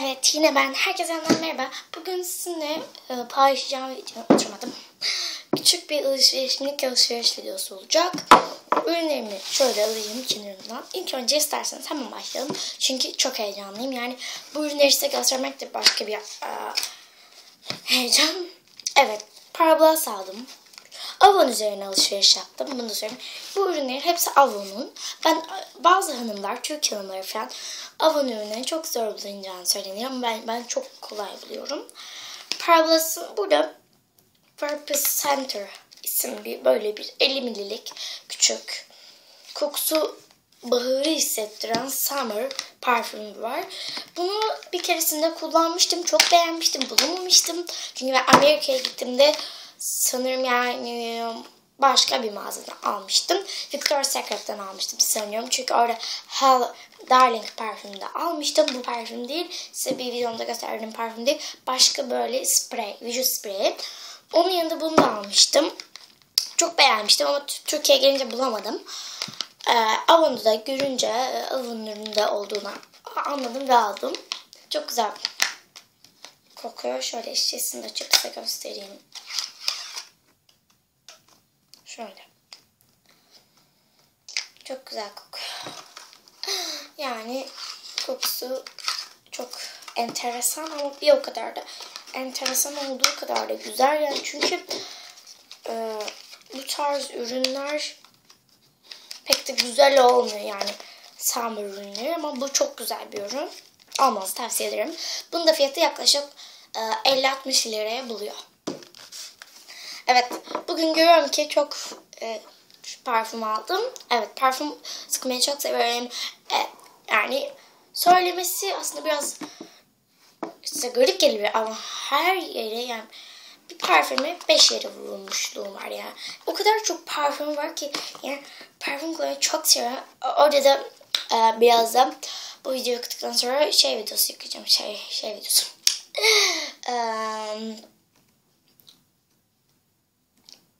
Evet yine ben. Herkese merhaba. Bugün sizinle e, paylaşacağım oturmadım. Küçük bir alışveriş, minik alışveriş videosu olacak. Ürünlerimi şöyle alayım kenarından. İlk önce isterseniz hemen başlayalım. Çünkü çok heyecanlıyım. Yani bu ürünleri size göstermek de başka bir e, heyecan. Evet, Parablas aldım. Avon üzerine alışveriş yaptım. Bunu söyleyeyim. Bu ürünlerin hepsi Avon'un. Ben bazı hanımlar, Türk hanımları falan Avon ürünlerini çok zor bulunacağını söyleniyor ama ben, ben çok kolay buluyorum. Parablas'ın burada Purpose Center isim bir böyle bir 50 mililik küçük kokusu baharı hissettiren Summer parfümü var. Bunu bir keresinde kullanmıştım. Çok beğenmiştim. Bulamamıştım. Çünkü ben Amerika'ya gittiğimde sanırım yani başka bir mağazadan almıştım. Victoria's Secret'ten almıştım sanıyorum. Çünkü orada Hell Darling parfümü de almıştım. Bu parfüm değil. Size bir videomda gösterdiğim parfüm değil. Başka böyle sprey, vücut spreyi. Onun yanında bunu da almıştım. Çok beğenmiştim ama Türkiye'ye gelince bulamadım. Ee, Avon'da da görünce Avon'un ürününde olduğunu anladım ve aldım. Çok güzel kokuyor. Şöyle şişesini de açıp size göstereyim. Şöyle. Çok güzel kokuyor. Yani kokusu çok enteresan ama bir o kadar da enteresan olduğu kadar da güzel. Yani çünkü e, bu tarz ürünler pek de güzel olmuyor yani summer ürünleri ama bu çok güzel bir ürün. Almanızı tavsiye ederim. Bunun da fiyatı yaklaşık e, 50-60 liraya buluyor. Evet bugün görüyorum ki çok e, parfüm aldım. Evet parfüm sıkmayı çok severim. E, yani söylemesi aslında biraz size garip geliyor ama her yere yani bir parfüme 5 yere vurulmuşluğum var yani. O kadar çok parfüm var ki yani parfüm kullanmayı çok seviyorum. Orada da e, biraz da bu videoyu yaptıktan sonra şey videosu yükleyeceğim. Şey, şey videosu. um,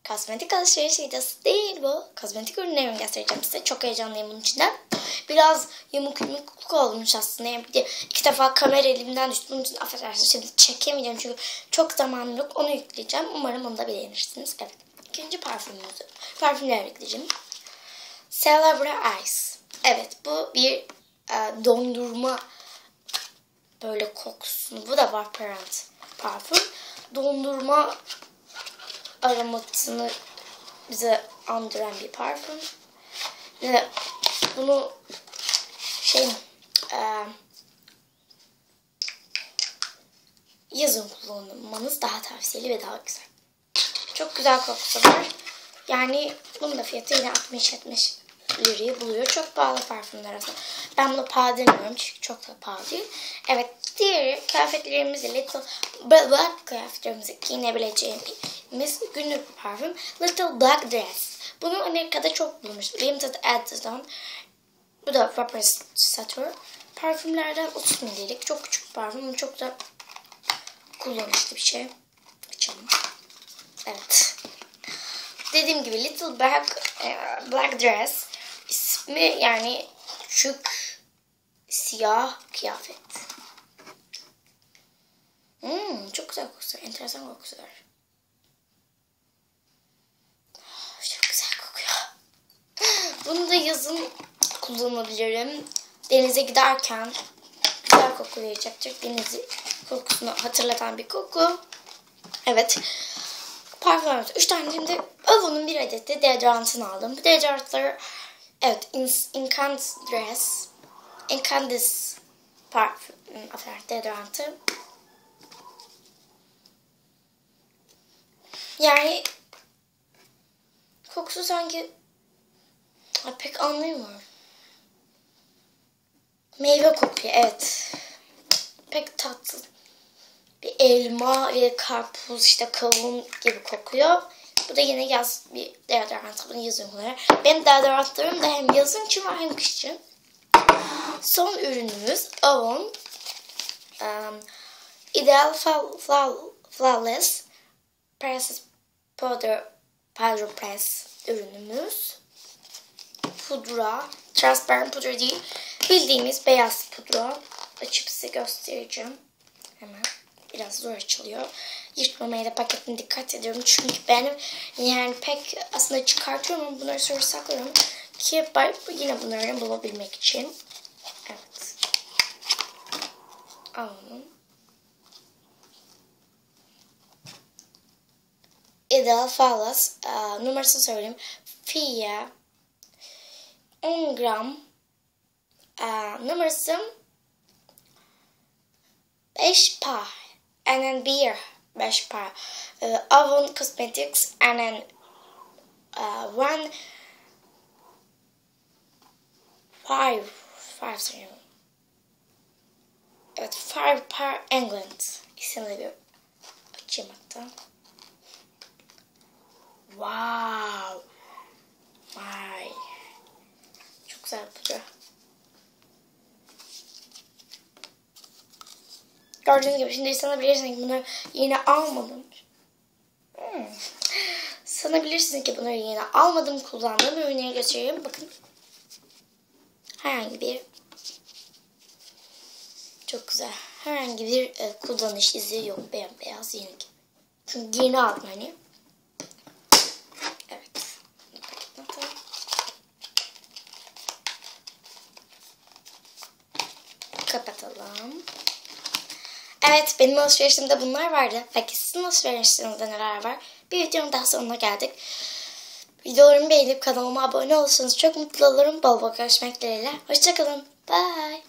Kozmetik alışveriş videosu değil bu. Kozmetik ürünlerimi göstereceğim size. Çok heyecanlıyım bunun içinde. Biraz yamuk yumukluk olmuş aslında. Yani iki defa kamera elimden düştü. Bunun için affedersiniz. Şimdi çekemeyeceğim çünkü çok zamanım yok. Onu yükleyeceğim. Umarım onu da beğenirsiniz. Evet. İkinci parfümümüzü. Parfümler yükleyeceğim. Celebre Ice. Evet bu bir e, dondurma böyle kokusunu. Bu da Vaporant parfüm. Dondurma aromasını bize andıran bir parfüm. Ve bunu şey e, yazın kullanmanız daha tavsiyeli ve daha güzel. Çok güzel kokusu var. Yani bunun da fiyatı yine 60-70 lirayı buluyor. Çok pahalı parfümler aslında. Ben bunu pahalı demiyorum çünkü çok da pahalı değil. Evet diğeri kıyafetlerimizi Little Black kıyafetlerimizi giyinebileceğimiz günlük parfüm Little Black Dress. Bunu Amerika'da çok bulmuş. Limited Edition. Bu da Satur. Parfümlerden 30 ml'lik. Çok küçük parfüm. Çok da kullanışlı bir şey. Açalım. Evet. Dediğim gibi Little Black, Black Dress ismi yani küçük siyah kıyafet. Hmm, çok güzel kokusu. Enteresan kokusu var. Çok güzel kokuyor. Bunu da yazın kullanabilirim. Denize giderken güzel koku verecektir. Denizi kokusunu hatırlatan bir koku. Evet. Parfümümüz. Üç tane şimdi Avon'un bir adet de deodorantını aldım. Bu deodorantları evet Incandescence Incandescence parfüm affedersin deodorantı. Yani kokusu sanki pek anlayamıyorum. Meyve kokuyor evet. Pek tatlı. Bir elma ve karpuz işte kavun gibi kokuyor. Bu da yine yaz bir deodorant. Bunu yazın kullanıyor. Benim deodorantlarım da hem yazın için var hem kış için. Son ürünümüz Avon um, Ideal Flawless Press Powder Powder Press ürünümüz. Pudra. Transparent pudra değil. Bildiğimiz beyaz pudra. açıp size göstereceğim. Hemen biraz zor açılıyor. Yırtmamaya da paketine dikkat ediyorum. Çünkü benim yani pek aslında çıkartıyorum ama bunları sonra saklıyorum. Ki yine bunları bulabilmek için. Evet. Alalım. Ideal Falas e, numarasını söyleyeyim. Fia 10 gram e, numarası 5 par and then beer 5 par uh, Avon Cosmetics and then uh, one five five sorry. Evet five par England isimli bir açayım hatta. Wow. Vay. Çok güzel yapıyor. Gördüğünüz gibi şimdi sanabilirsiniz ki bunları yine almadım. Hmm. Sanabilirsiniz ki bunları yine almadım kullandığım ürünleri göstereyim. Bakın. Herhangi bir çok güzel. Herhangi bir e, kullanış izi yok. Beyaz yeni gibi. Çünkü yeni aldım hani. kapatalım. Evet benim alışverişimde bunlar vardı. Peki sizin alışverişlerinizde neler var? Bir videonun daha sonuna geldik. Videolarımı beğenip kanalıma abone olursanız çok mutlu olurum. Bol bol görüşmek dileğiyle. Hoşçakalın. Bye.